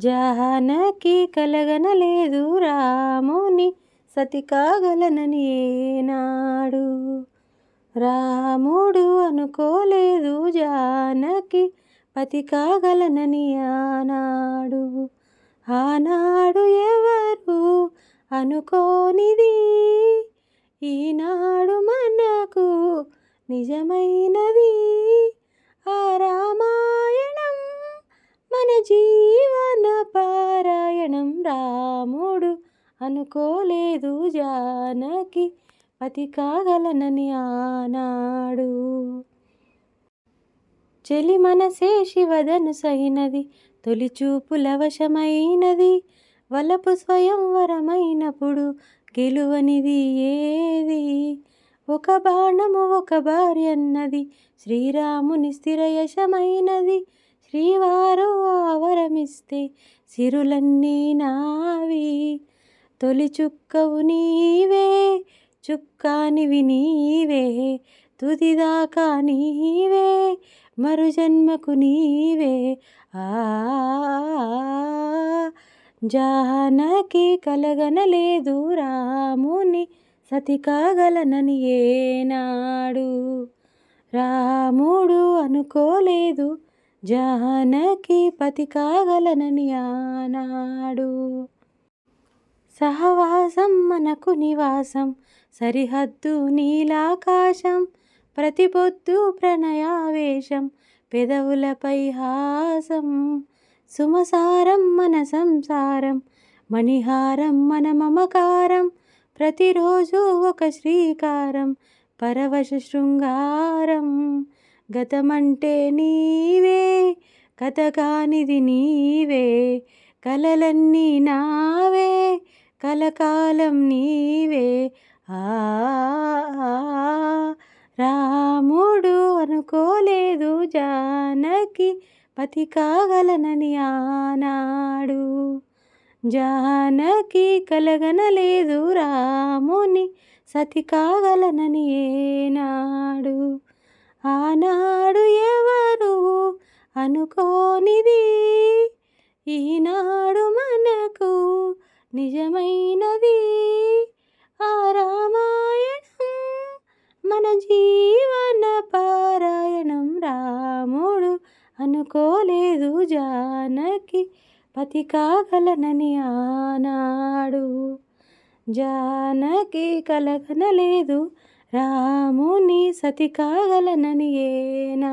జానకి కలగనలేదు రాముని సతి కాగలనని ఏనాడు. రాముడు అనుకోలేదు జానకి పతి కాగలనని ఆనాడు. ఆనాడు ఎవరు అనుకోనిది? ఈనాడు మనకు నిజమైనది. ఆ రామాయణం మన జీ అనుకోలేదు జానకి పతి కాగలనని ఆనాడు. చెలి మనసే శివధనుసైనది తొలి చూపుల వశమైనది వలపు స్వయంవరమైనప్పుడు గెలువనిది ఏది? ఒక బాణము ఒక భార్యన్నది శ్రీరాముని స్థిరయశమైనది శ్రీవారు ఆవరమిస్తే సిరులన్నీ నావి. తొలి చుక్కవు నీవే చుక్కానివి నీవే తుదిదాకా నీవే మరు జన్మకు నీవే. ఆ జానకి కలగనలేదు రాముని సతి కాగలనని ఏనాడు. రాముడు అనుకోలేదు జానకి పతి కాగలనని ఆనాడు. సహవాసం మనకు నివాసం. సరిహద్దు నీలాకాశం ప్రతి పొద్దు ప్రణయావేశం పెదవులపై హాసం సుమసారం మన సంసారం మణిహారం మన మమకారం ప్రతిరోజు ఒక శ్రీకారం పరవశ శృంగారం. గతమంటే నీవే కథ కానిది నీవే కలలన్నీ నావే కలకాలం నీవే. ఆ రాముడు అనుకోలేదు జానకి పతి కాగలనని ఆనాడు. జానకి కలగనలేదు రాముని సతి కాగలనని ఏనాడు. ఆనాడు ఎవరు అనుకోనిది? ఈనాడు మనకు నిజమైనది. ఆ రామాయణం మన జీవన పారాయణం. రాముడు అనుకోలేదు జానకి పతి కాగలనని ఆనాడు. జానకి కలగనలేదు రాముని సతి కాగలనని ఏనా